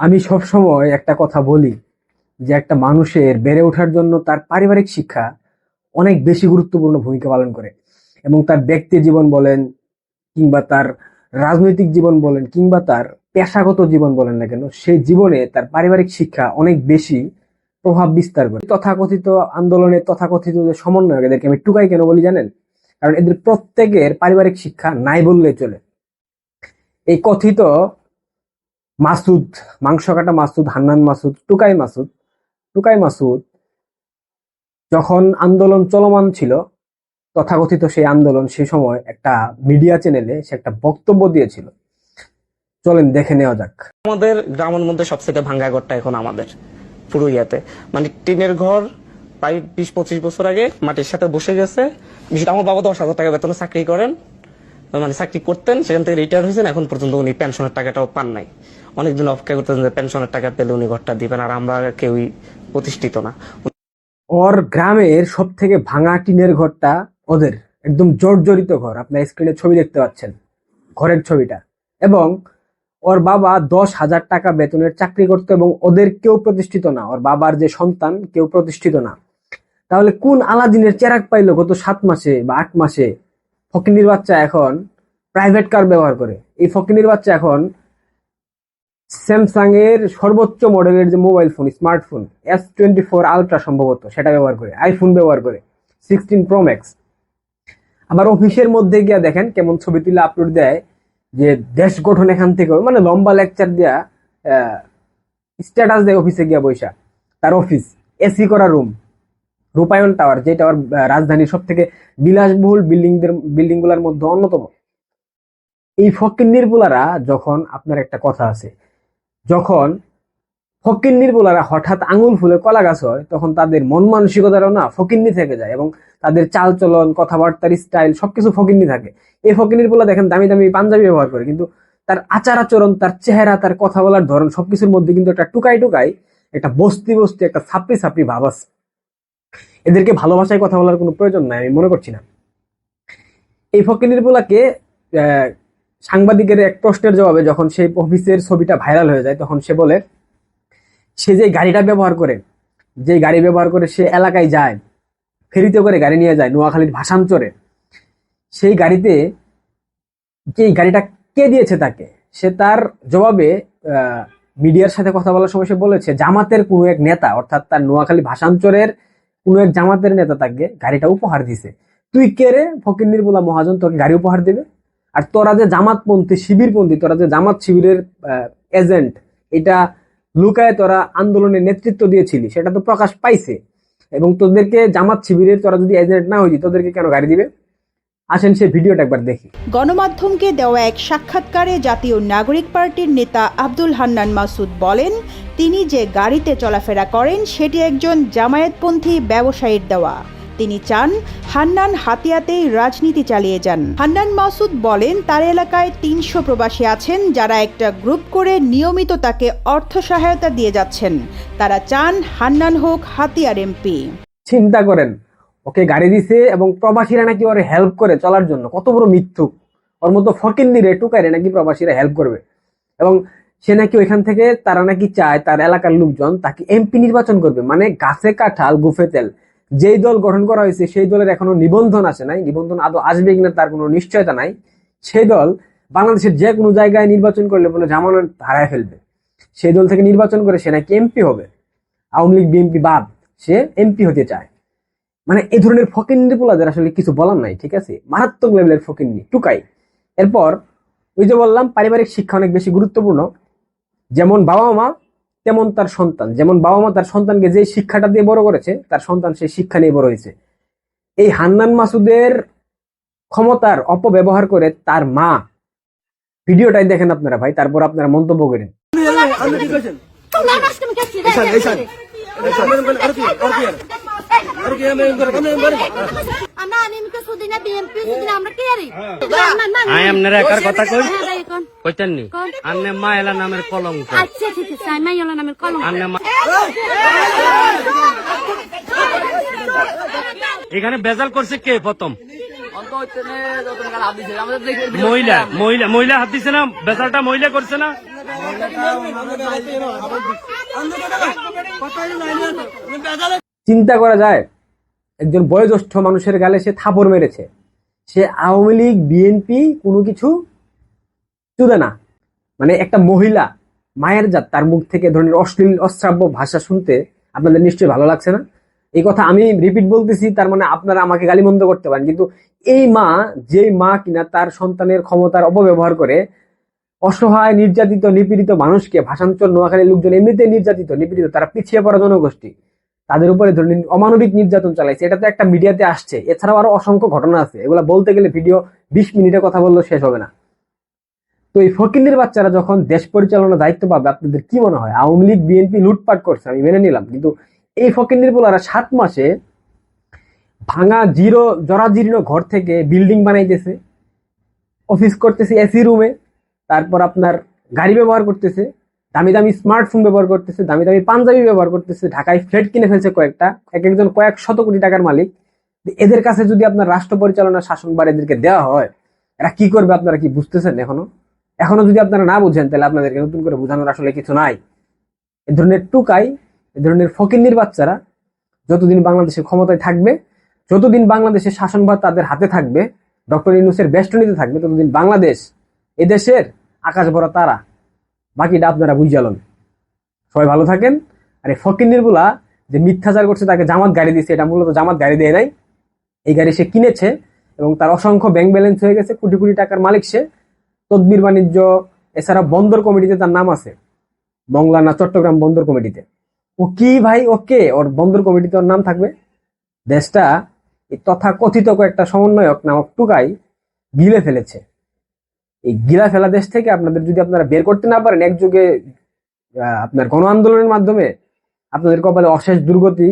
আমি সবসময় একটা কথা বলি যে একটা মানুষের বেড়ে ওঠার জন্য তার পারিবারিক শিক্ষা অনেক বেশি গুরুত্বপূর্ণ ভূমিকা পালন করে। এবং তার ব্যক্তি জীবন বলেন কিংবা তার রাজনৈতিক জীবন বলেন কিংবা তার পেশাগত জীবন বলেন না কেন, সেই জীবনে তার পারিবারিক শিক্ষা অনেক বেশি প্রভাব বিস্তার করে। তথাকথিত আন্দোলনে তথাকথিত যে সমন্বয়ক, এদেরকে আমি টুকাই কেন বলি জানেন? কারণ এদের প্রত্যেকের পারিবারিক শিক্ষা নাই বললেই চলে। এই কথিত মাসুদ মাংস কাটা মাসুদ, হান্নান মাসুদ, টুকাই মাসুদ টুকাই মাসুদ, যখন আন্দোলন চলমান ছিল, তথাকথিত সেই আন্দোলন সেই সময় একটা মিডিয়া চ্যানেলে সে একটা বক্তব্য দিয়েছিল। চলেন দেখে নেওয়া যাক। আমাদের গ্রামের মধ্যে সবথেকে ভাঙ্গা ঘরটা এখন আমাদের, পুরো ইয়াতে। মানে টিনের ঘর প্রায় বিশ, পঁচিশ বছর আগে মাটির সাথে বসে গেছে। আমার বাবা দশ হাজার টাকা বেতনে চাকরি করেন। মানে চাকরি করতেন, সেখান থেকে রিটায়ার হয়েছেন, এখন পর্যন্ত উনি পেনশনের টাকাটাও পান নাই। অনেকদিন অপেক্ষা করতেছেন যে পেনশনের টাকা পেলে উনি ঘরটা দিবেন, আর আমরা কেউই প্রতিষ্ঠিত না। ওর গ্রামের সব থেকে ভাঙা টিনের ঘরটা ওদের, একদম জর্জরিত ঘর, আপনার স্ক্রিনে ছবি দেখতে পাচ্ছেন, ঘরের ছবিটা। এবং ওর বাবা দশ হাজার টাকা বেতনের চাকরি করতো এবং ওদের কেউ প্রতিষ্ঠিত না, ওর বাবার যে সন্তান কেউ প্রতিষ্ঠিত না। তাহলে কোন আলাদিনের চেরাক পাইলো গত সাত মাসে বা আট মাসে? ফকিনির বাচ্চা এখন প্রাইভেট কার ব্যবহার করে। এই ফকিনির বাচ্চা এখন স্যামসাং এর সর্বোচ্চ মডেলের যে mobile phone, smartphone S twenty four Ultra সম্ভবত, সেটা ব্যবহার করে আইফোন ব্যবহার করে সিক্সটিন প্রো ম্যাক্স আবার অফিসের মধ্যে গিয়া দেখেন কেমন ছবি তুলে আপলোড দেয়, যে দেশ গঠন এখান থেকে মানে লম্বা লেকচার দেয়া স্ট্যাটাস দেয় অফিসে গিয়া বৈশা তার অফিস এসি করা রুম রূপায়ণ টাওয়ার যে টাওয়ার রাজধানীর সব থেকে বিলাসবহুল বিল্ডিং বিল্ডিংগুলার মধ্যে অন্যতম। এই ফকিন্নির পোলারা যখন আপনার একটা কথা আছে যখন ফকিন্নির পোলারা হঠাৎ আঙুল ফুলে কলা গাছ হয় তখন তাদের মন মানসিকতারও না ফকিন্নি থেকে যায় এবং তাদের চাল চলন কথাবার্তার স্টাইল সবকিছু ফকিন্নি থাকে। এই ফকিন্নির পোলা দেখেন দামি দামি পাঞ্জাবি ব্যবহার করে কিন্তু তার আচার আচরণ তার চেহারা তার কথা বলার ধরন সবকিছুর মধ্যে কিন্তু একটা টুকাই টুকাই একটা বস্তি বস্তি একটা ছাপড়ি ছাপড়ি ভাব আছে। এদেরকে ভালোবাসায় কথা বলার কোনো প্রয়োজন নাই আমি মনে করছি না। এই ফকিনির আহ, সাংবাদিকের এক প্রশ্নের জবাবে যখন সেই অফিসের ছবিটা ভাইরাল হয়ে যায়, তখন সে বলে, সে যে গাড়িটা ব্যবহার করে যে গাড়ি ব্যবহার করে সে এলাকায় যায়, ফেরিতে করে গাড়ি নিয়ে যায় নোয়াখালীর ভাষান্তরে সেই গাড়িতে যে গাড়িটা কে দিয়েছে তাকে? সে তার জবাবে মিডিয়ার সাথে কথা বলার সময় সে বলেছে, জামাতের কোনো এক নেতা, অর্থাৎ তার নোয়াখালী ভাষান্তরের কোনো এক জামাতের নেতা তাকে গাড়িটা উপহার দিছে তুই কে রে? ফকির নির্মলা মহাজন, তোকে গাড়ি উপহার দেবে? আর তোরা যে জামাতপন্থী, শিবিরপন্থী, তোরা যে জামাত শিবিরের এজেন্ট এটা লুকায় তোরা আন্দোলনের নেতৃত্ব দিয়েছিলি, সেটা তো প্রকাশ পাইছে। এবং তোদেরকে জামাত শিবিরের তোরা যদি এজেন্ট না হইতি, তোদেরকে কেন গাড়ি দিবে? আসেন সে ভিডিওটা একবার দেখি। গণমাধ্যমকে দেওয়া এক সাক্ষাৎকারে জাতীয় নাগরিক পার্টির নেতা আব্দুল হান্নান মাসুদ বলেন, তিনি যে গাড়িতে চলাফেরা করেন, সেটি একজন জামায়াতপন্থী ব্যবসায়ীর দেওয়া। তিনি চান হান্নান হাতিয়াতেই রাজনীতি চালিয়ে যান। হান্নান মাসুদ বলেন, তার এলাকায় তিনশো প্রবাসী আছেন যারা একটা গ্রুপ করে নিয়মিত তাকে অর্থ সহায়তা দিয়ে যাচ্ছেন। তারা চান হান্নান হোক হাতিয়ার এমপি। চিন্তা করেন, ওকে গাড়ি দিছে এবং প্রবাসীরা নাকি ওর হেল্প করে চলার জন্য। কত বড় মৃত্যু ওর মতো ফকিন্নি রে টুকারে নাকি প্রবাসীরা হেল্প করবে। এবং সে নাকি ওইখান থেকে তারা নাকি চায় তার এলাকার লোকজন তাকে এমপি নির্বাচন করবে। মানে গাছে কাঁঠাল, গুফে তেল। যেই দল গঠন করা হয়েছে, সেই দলের এখনও নিবন্ধন আসে নাই। নিবন্ধন আদৌ আসবে কিনা তার কোনো নিশ্চয়তা নাই। সেই দল বাংলাদেশের যে কোনো জায়গায় নির্বাচন করলে বলে জামানত হারায় ফেলবে। সেই দল থেকে নির্বাচন করে সে নাকি এমপি হবে। আওয়ামী লীগ, বিএনপি বাদ, সে এমপি হতে চায়। মানে এই ধরনের ফকিন্নি পোলাদের আসলে কিছু বলার নাই, ঠিক আছে? মারাত্মক লেভেলের ফকিন্নি, টুকাই। এরপর ওই যে বললাম, পারিবারিক শিক্ষা অনেক বেশি গুরুত্বপূর্ণ। যেমন বাবা মা তেমন তার সন্তান যেমন বাবা মা তার সন্তানকে যে শিক্ষাটা দিয়ে বড় করেছে তার সন্তান সেই শিক্ষা নিয়ে বড় হয়েছে এই হান্নান মাসুদের ক্ষমতার অপব্যবহার করে তার মা ভিডিওটাই দেখেন আপনারা ভাই তারপর আপনারা মন্তব্য করেন রে আমরা আনিমকে সুদিনে বিএমপি সুদিনে আমরা কে রে আই আপনার একার কথা কই হ্যাঁ, কইতেন নি আন্নে মা নামের কলঙ্ক আচ্ছা ঠিক আছে আমি ইলা নামের কলম আন্নে মা এখানে বেজাল করছে কে প্রথম মহিলা মহিলা মহিলা হাত দিছে না বেজালটা মহিলা করছে না চিন্তা করা যায় একজন বয়োজ্যেষ্ঠ মানুষের গালে সে থাপড় মেরেছে। সে আওয়ামী লীগ বিএনপি কোনো কিছু চুদে না। মানে একটা মহিলা মায়ের জাত, তার মুখ থেকে ধরনের অশ্লীল, অশ্রাব্য ভাষা শুনতে আপনাদের নিশ্চয়ই ভালো লাগছে না? এই কথা আমি রিপিট বলতেছি, তার মানে আপনারা আমাকে গালিমন্দ করতে পারেন। কিন্তু এই মা, যেই মা কিনা তার সন্তানের ক্ষমতার অপব্যবহার করে অসহায়, নির্যাতিত, নিপীড়িত মানুষকে ভাষান্তর নোয়াখালীর লোকজন এমনিতে নির্যাতিত, নিপীড়িত, তারা পিছিয়ে পড়া জনগোষ্ঠী। তাদের উপরে ধরুন অমানবিক নির্যাতন চালাইছে এটা তো একটা মিডিয়াতে আসছে। এছাড়াও আরও অসংখ্য ঘটনা আছে। এগুলা বলতে গেলে ভিডিও বিশ মিনিটে কথা বললেও শেষ হবে না। তো এই ফকিন্দির বাচ্চারা যখন দেশ পরিচালনার দায়িত্ব পাবে, আপনাদের কি মনে হয়? আওয়ামী লীগ, বিএনপি লুটপাট করছে, আমি মেনে নিলাম। কিন্তু এই ফকিন্দির বলারা সাত মাসে ভাঙা জিরো জরাজীর্ণ ঘর থেকে বিল্ডিং বানাইতেছে, অফিস করতেছে এসি রুমে, তারপর আপনার গাড়ি ব্যবহার করতেছে দামি দামি স্মার্টফোন ব্যবহার করতেছে, দামি দামি পাঞ্জাবি ব্যবহার করতেছে, ঢাকায় ফ্ল্যাট কিনে ফেলছে কয়েকটা এক একজন কয়েক শত কোটি টাকার মালিক। এদের কাছে যদি আপনার রাষ্ট্র পরিচালনা শাসনবার এদেরকে দেওয়া হয়, এরা কি করবে আপনারা কি বুঝতেছেন এখনও? এখনও যদি আপনারা না বুঝেন, তাহলে আপনাদেরকে নতুন করে বোঝানোর আসলে কিছু নাই। এ ধরনের টুকাই, এ ধরনের ফকিন্নির বাচ্চারা যতদিন বাংলাদেশে ক্ষমতায় থাকবে, যতদিন বাংলাদেশের শাসনভার তাদের হাতে থাকবে, ডক্টর ইউনুসের বেষ্টনীতে থাকবে, ততদিন বাংলাদেশ এদেশের আকাশ ভরা তারা। বাকিটা আপনারা বুঝালেন সবাই ভালো থাকেন। আর এই ফকিন্নিরগুলা যে মিথ্যাচার করছে, তাকে জামাত গাড়ি দিচ্ছে এটা মূলত জামাত গাড়ি দেয় নাই। এই গাড়ি সে কিনেছে এবং তার অসংখ্য ব্যাংক ব্যালেন্স হয়ে গেছে, কোটি কোটি টাকার মালিক সে। তদবির বাণিজ্য, এছাড়া বন্দর কমিটিতে তার নাম আছে, মংলানা চট্টগ্রাম বন্দর কমিটিতে। ও কি ভাই ওকে ওর বন্দর কমিটিতে ওর নাম থাকবে? দেশটা এই তথা কথিত কয়েকটা সমন্বয়ক নামক টুকাই গিলে ফেলেছে। এই গিলা ফেলা দেশ থেকে আপনাদের যদি আপনারা বের করতে না পারেন একযোগে যুগে আপনার গণ আন্দোলনের মাধ্যমে আপনাদের কপালে অশেষ দুর্গতি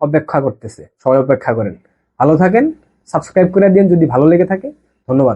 অপেক্ষা করতেছে। সবাই অপেক্ষা করেন। ভালো থাকেন, সাবস্ক্রাইব করে দিন, যদি ভালো লেগে থাকে, ধন্যবাদ।